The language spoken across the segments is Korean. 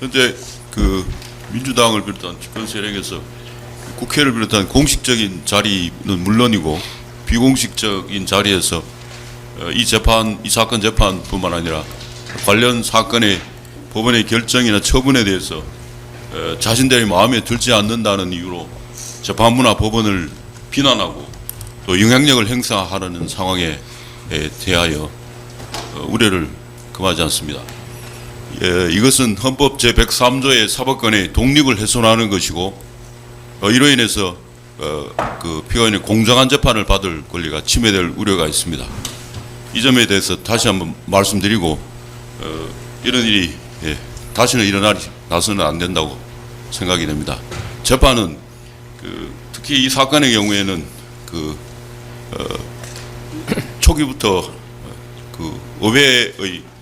현재 그 민주당을 비롯한 집권 세력에서 국회를 비롯한 공식적인 자리는 물론이고 비공식적인 자리에서 어, 이 재판, 이 사건 재판뿐만 아니라 관련 사건의 법원의 결정이나 처분에 대해서 어, 자신들의 마음에 들지 않는다는 이유로 재판부나 법원을 비난하고 또 영향력을 행사하려는 상황에 에 대하여 어, 우려를 금하지 않습니다. 예, 이것은 헌법 제103조의 사법권의 독립을 훼손하는 것이고 어, 이로 인해서 어, 그 피고인의 공정한 재판을 받을 권리가 침해될 우려가 있습니다. 이 점에 대해서 다시 한번 말씀드리고 어, 이런 일이 예, 다시는 일어나서는 안 된다고 생각이 됩니다. 재판은 그 특히 이 사건의 경우에는 그 어, 초기부터 그 의회의 이그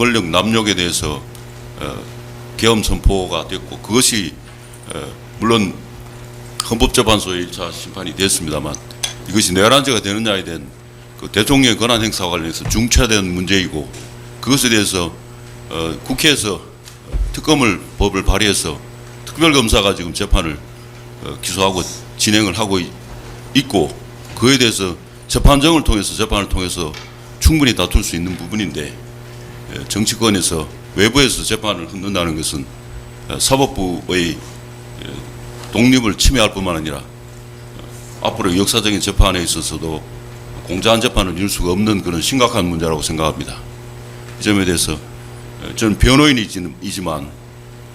권력 남용에 대해서 어, 계엄 선포가 됐고 그것이 어, 물론 헌법재판소의 1차 심판이 됐습니다만 이것이 내란죄가 되느냐에 대한 그 대통령의 권한 행사와 관련해서 중차된 문제이고 그것에 대해서 어, 국회에서 특검을 법을 발의해서 특별검사가 지금 재판을 어, 기소하고 진행을 하고 있- 있고 그에 대해서 재판정을 통해서 재판을 통해서 충분히 다툴 수 있는 부분인데 예, 정치권에서 외부에서 재판을 흔든다는 것은 어, 사법부의 예, 독립을 침해할 뿐만 아니라 어, 앞으로 역사적인 재판에 있어서도 공정한 재판을 이룰 수가 없는 그런 심각한 문제라고 생각합니다. 이 점에 대해서 어, 저는 변호인이지만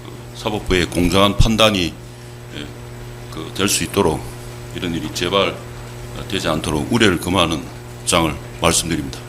그 사법부의 공정한 판단이 그될수 있도록 이런 일이 재발되지 않도록 우려를 금하는 장을 말씀드립니다.